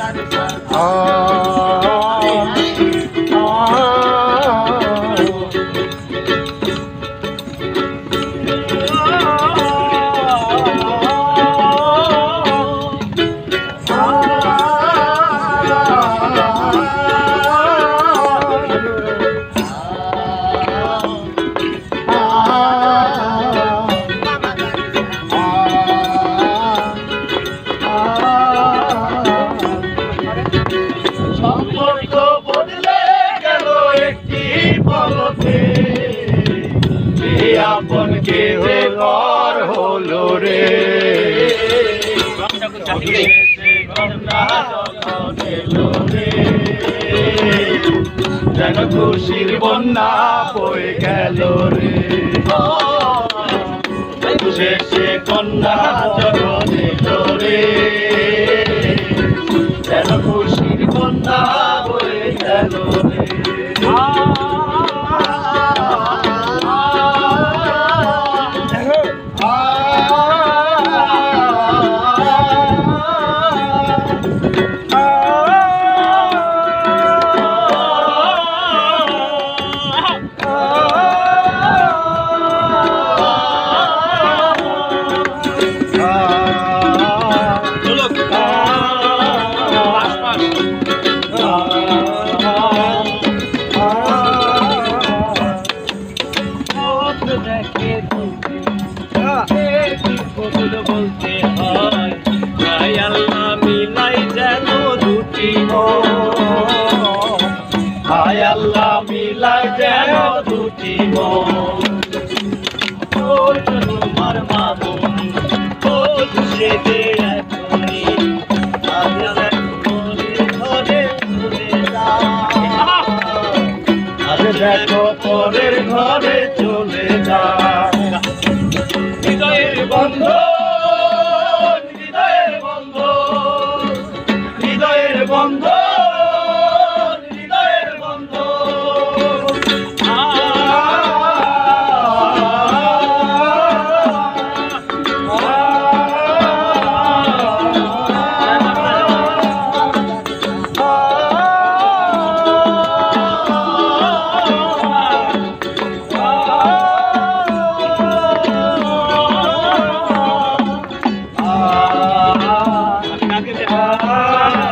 Ah. কে যে হল হলো রে। যেন খুশির বন্যা বয়ে গেল রে। শেষে কন্যা বলতে হয় যেন দুটি হায় আল্লাহ মিলাই যেন দুটি তোমার মা বোন ও সে এখনই দেখো পরের ঘরে চলে যা। Ah